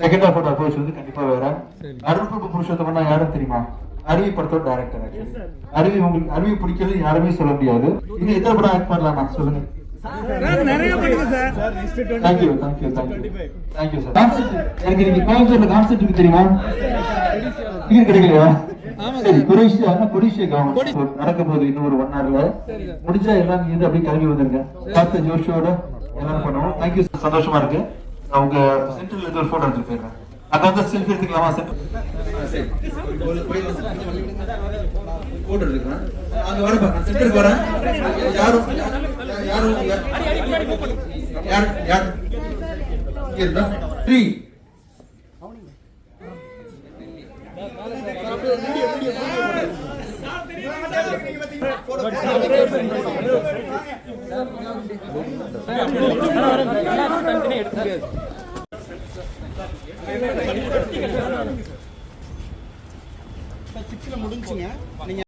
Second ஹாஃபோட approach வந்து கண்டிப்பா வேற. அருள்பிரபு புருஷோத்தமன்னா யாரும் தெரியுமா? அருவி படத்தோட டைரக்டர் ஆக்சுவலி அருவி உங்களுக்கு அருவி பிடிக்கிறது யாருமே சொல்ல முடியாது. இது எத்தனை படம் ஆக்ட் பண்ணலாமா? சொல்லுங்க. தெரியுமா? கிடைக்கலையா? சரி குரேஷியா குரேஷியா கவர்மெண்ட் நடக்க போகுது இன்னும் ஒரு ஒன் ஹவர்ல முடிஞ்சா எல்லாம் நீங்க வந்து அப்படியே கிளம்பி வந்துருங்க. பார்த்து ஜோஷோட எல்லாரும் பண்ணுவோம். தேங்க்யூ சந்தோஷமா இருக்கு. நான் உங்க சென்டர்ல இருந்து ஒரு போட்டோ எடுத்துட்டு போயிடுறேன் அங்க வந்து செல்ஃபி எடுத்துக்கலாமா சார் போட்டோ எடுத்துக்கிறேன் அங்க வர பாருங்க சென்டருக்கு யாரும் யாரும் யார் யார் இருந்தா த்ரீ முடிஞ்சுங்க. நீங்க